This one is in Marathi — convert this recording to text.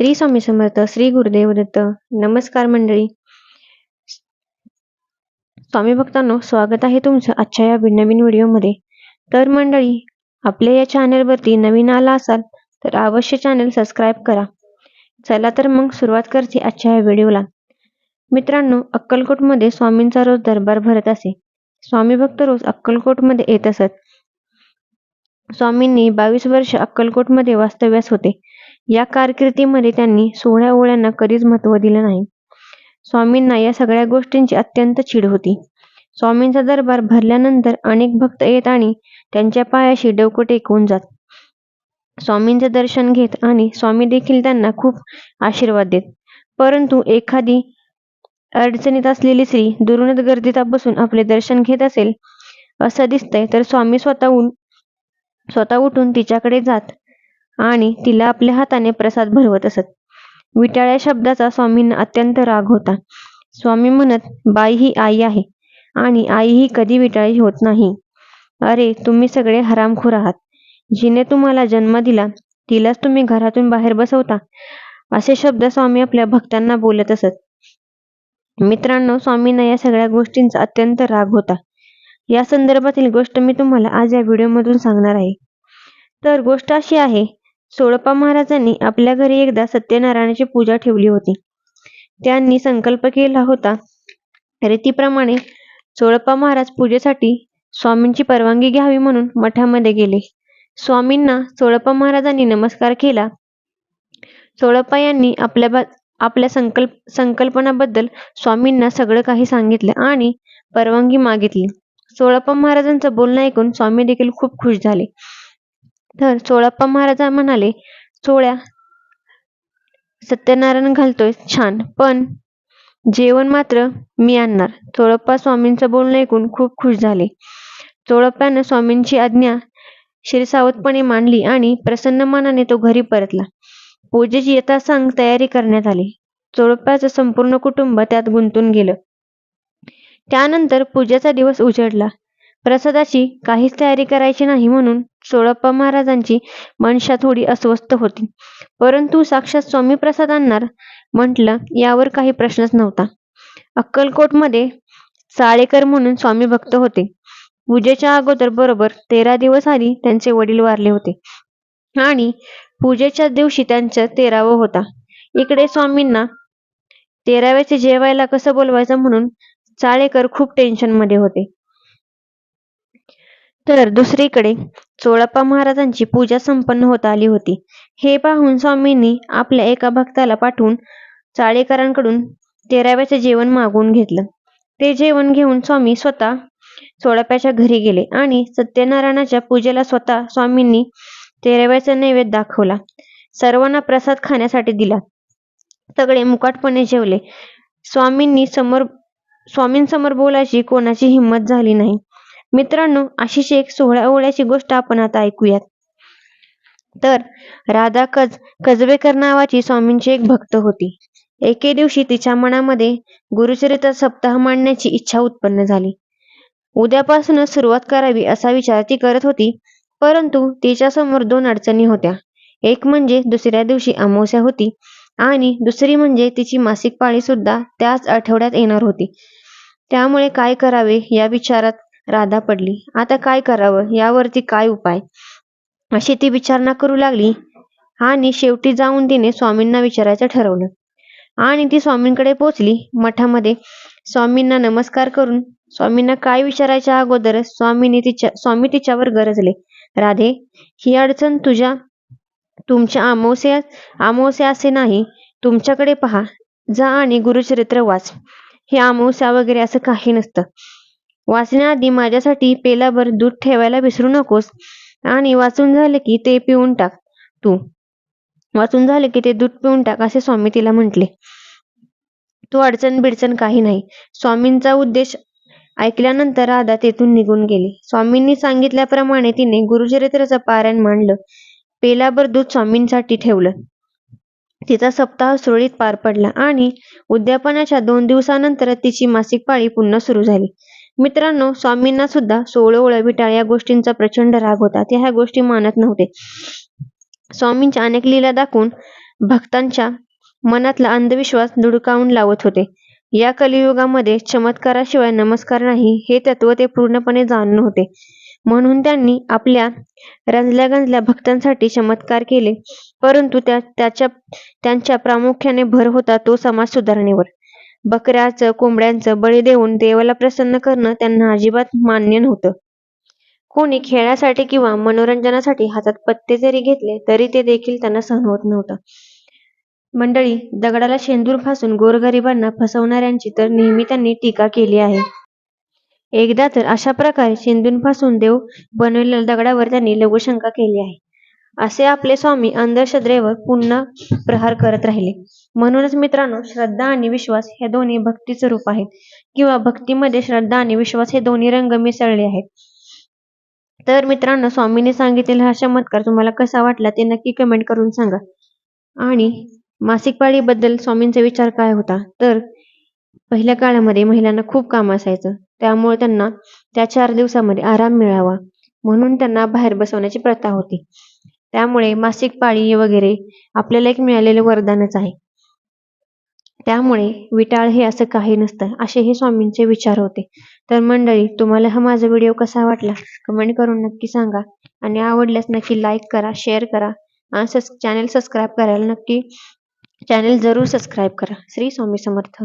श्री स्वामी समर्थ श्री गुरुदेव दत्त नमस्कार मंडळी. स्वामी भक्तांनो स्वागत आहे तुमचं आजच्या या नवीन व्हिडिओमध्ये. तर मंडळी आपल्या या चॅनलवरती नवीन आला असाल तर अवश्य चॅनल सबस्क्राईब करा. चला तर मग सुरुवात करते आजच्या या व्हिडिओला. मित्रांनो अक्कलकोटमध्ये स्वामींचा रोज दरबार भरत असे. स्वामी भक्त रोज अक्कलकोटमध्ये येत असत. स्वामींनी बावीस वर्ष अक्कलकोटमध्ये वास्तव्यास होते. या कारकिर्दीमध्ये त्यांनी सोहळ्या ओळ्यांना कधीच महत्त्व दिलं नाही. स्वामींना या सगळ्या गोष्टींची अत्यंत चीड होती. स्वामींचा दरबार भरल्यानंतर अनेक भक्त येत आणि त्यांच्या पायाशी डोकं टेकवून जात. स्वामींचे दर्शन घेत आणि स्वामी देखील त्यांना खूप आशीर्वाद देत. परंतु एखादी अडचणीत असलेली स्त्री दुरूनच गर्दीत बसून आपले दर्शन घेत असेल असं दिसतंय तर स्वामी स्वतःहून स्वतः उठून तिच्याकडे जात आणि तिला आपल्या हाताने प्रसाद भरवत असत. विटाळ्या शब्दाचा स्वामींना अत्यंत राग होता. स्वामी म्हणत बाई ही आई आहे आणि आई ही कधी विटाळी होत नाही. अरे तुम्ही सगळे हरामखोर आहात. जिने तुम्हाला जन्म दिला तिलाच तुम्ही घरातून बाहेर बसवता. असे शब्द स्वामी आपल्या भक्तांना बोलत असत. मित्रांनो स्वामींना या सगळ्या गोष्टींचा अत्यंत राग होता. या संदर्भातील गोष्ट मी तुम्हाला आज या व्हिडिओमधून सांगणार आहे. तर गोष्ट अशी आहे सोळप्पा महाराजांनी आपल्या घरी एकदा सत्यनारायणाची पूजा ठेवली होती. त्यांनी संकल्प केला होता. रीतीप्रमाणे सोळप्पा महाराज पूजेसाठी स्वामींची परवानगी घ्यावी म्हणून मठामध्ये गेले. स्वामींना सोळप्पा महाराजांनी नमस्कार केला. सोळप्पा यांनी आपल्या आपल्या संकल्प संकल्पनाबद्दल स्वामींना सगळं काही सांगितलं आणि परवानगी मागितली. सोळप्पा महाराजांचं बोलणं ऐकून स्वामी देखील खूप खुश झाले. तर सोळप्पा महाराज म्हणाले सोळ्या सत्यनारायण घालतोय छान. पण जेवण मात्र मी आणणार. चोळप्पा स्वामींचं बोलणं ऐकून खूप खुश झाले. चोळप्पानं स्वामींची आज्ञा शिरसावतपणे मांडली आणि प्रसन्न मनाने तो घरी परतला. पूजेची यथासांग तयारी करण्यात आली. चोळप्पाचं संपूर्ण कुटुंब त्यात गुंतून गेलं. त्यानंतर पूजेचा दिवस उजडला. प्रसादाची काहीच तयारी करायची नाही म्हणून सोळप्पा महाराजांची मनशा थोडी अस्वस्थ होती. परंतु साक्षात स्वामी प्रसाद आणणार म्हटलं यावर काही प्रश्नच नव्हता. अक्कलकोटमध्ये साळेकर म्हणून स्वामी भक्त होते. पूजेच्या अगोदर बरोबर तेरा दिवस आधी त्यांचे वडील वारले होते. आणि पूजेच्या दिवशी त्यांचा तेरावं होता. इकडे स्वामींना तेराव्याचे जेवायला कसं बोलवायचं म्हणून चाळेकर खूप टेन्शनमध्ये होते. तर दुसरीकडे चोळप्पा महाराजांची पूजा संपन्न होत आली होती. हे पाहून स्वामींनी आपल्या एका भक्ताला पाठवून चाळेकरांकडून तेराव्याचे जेवण मागवून घेतलं. ते जेवण घेऊन स्वामी स्वतः चोळप्याच्या घरी गेले आणि सत्यनारायणाच्या पूजेला स्वतः स्वामींनी तेराव्याचा नैवेद्य दाखवला. सर्वांना प्रसाद खाण्यासाठी दिला. सगळे मुकाटपणे जेवले. स्वामींनी समोर स्वामींसमोर बोलायची कोणाची हिंमत झाली नाही. मित्रांनो अशीच एक सोहळ्या ओळ्याची गोष्ट आपण आता ऐकूयात. तर राधा कज कजवेकर नावाची स्वामींची एक भक्त होती. एके दिवशी तिच्या मनामध्ये गुरुचरित्र सप्ताह मांडण्याची इच्छा उत्पन्न झाली. उद्यापासून सुरुवात करावी असा विचार ती करत होती परंतु तिच्या समोर दोन अडचणी होत्या. एक म्हणजे दुसऱ्या दिवशी अमावस्या होती आणि दुसरी म्हणजे तिची मासिक पाळी सुद्धा त्याच आठवड्यात येणार होती. त्यामुळे काय करावे या विचारात राधा पडली. आता काय करावं? यावरती काय उपाय? अशी ती विचारणा करू लागली आणि शेवटी जाऊन तिने स्वामींना विचारायचं ठरवलं. आणि ती स्वामींकडे पोचली मठामध्ये स्वामींना नमस्कार करून स्वामींना काय विचारायच्या अगोदर स्वामींनी तिच्या स्वामी तिच्यावर गरजले. राधे ही अडचण तुझ्या तुमच्या अमावस्या अमावस्या असे नाही. तुमच्याकडे पहा. जा आणि गुरुचरित्र वाच. हे अमावस्या वगैरे असं काही नसतं. वाचण्याआधी माझ्यासाठी पेलाभर दूध ठेवायला विसरू नकोस. आणि वाचून झाले की ते पिऊन टाक. तू. वाचून झाले की ते दूध पिऊन टाक असे स्वामी तिला म्हटले. तो अडचण बिडचण काही नाही. स्वामींचा उद्देश ऐकल्यानंतर राधा तेथून निघून गेली. स्वामींनी सांगितल्याप्रमाणे तिने गुरुचरित्राचं पारायण मांडलं. पेलाभर दूध स्वामींसाठी ठेवलं. तिचा सप्ताह सुरळीत पार पडला आणि उद्यापनाच्या दोन दिवसानंतर तिची मासिक पाळी पुन्हा सुरू झाली. मित्रांनो स्वामींना सुद्धा सोळोळ विटाळ या गोष्टींचा प्रचंड राग होता ते ह्या गोष्टी मानत नव्हते स्वामींच्या अनेक लीला दाखवून भक्तांच्या मनातला अंधविश्वास धुडकावून लावत होते. या कलियुगामध्ये चमत्काराशिवाय नमस्कार नाही हे तत्व ते पूर्णपणे जाणून होते. म्हणून त्यांनी आपल्या रंजल्या-गंजल्या भक्तांसाठी चमत्कार केले. परंतु त्याच्या त्यांच्या प्रामुख्याने भर होता तो समाज सुधारणेवर. बकऱ्याचं, कोंबड्यांचं बळी देऊन देवाला प्रसन्न करणं त्यांना अजिबात मान्य नव्हतं. कोणी खेळासाठी किंवा मनोरंजनासाठी हातात पत्ते जरी घेतले तरी ते देखील त्यांना सहन होत नव्हतं. मंडळी, दगडाला शेंदूर फासून गोरगरिबांना फसवणाऱ्यांची तर नेहमी त्यांनी टीका केली आहे. एकदा तर अशा प्रकारे शेंदूंपासून देव बनवलेल्या दगडावर त्यांनी लघुशंका केली आहे. असे आपले स्वामी अंधश्रद्धेवर पुन्हा प्रहार करत राहिले. म्हणूनच मित्रांनो, श्रद्धा आणि विश्वास हे दोन्ही भक्तीचे रूप आहेत किंवा भक्तीमध्ये श्रद्धा आणि विश्वास हे दोन्ही रंग मिसळले आहेत. तर मित्रांनो, स्वामींनी सांगितलेला हा चमत्कार तुम्हाला कसा वाटला ते नक्की कमेंट करून सांगा. आणि मासिक पाळीबद्दल स्वामींचा विचार काय होता? तर पहिल्या काळामध्ये महिलांना खूप काम असायचं. त्यामुळे त्यांना त्या चार दिवसामध्ये आराम मिळावा म्हणून त्यांना बाहेर बसवण्याची प्रथा होती. त्यामुळे मासिक पाळी वगैरे आपल्याला एक मिळालेलं वरदानच आहे. त्यामुळे विटाळ हे असं काही नसतं, असे हे स्वामींचे विचार होते. तर मंडळी, तुम्हाला हा माझा व्हिडिओ कसा वाटला? कमेंट करून नक्की सांगा. आणि आवडल्यास नक्की लाईक करा, शेअर करा आणि चॅनेल सबस्क्राईब करायला नक्की चॅनेल जरूर सबस्क्राईब करा. श्री स्वामी समर्थ.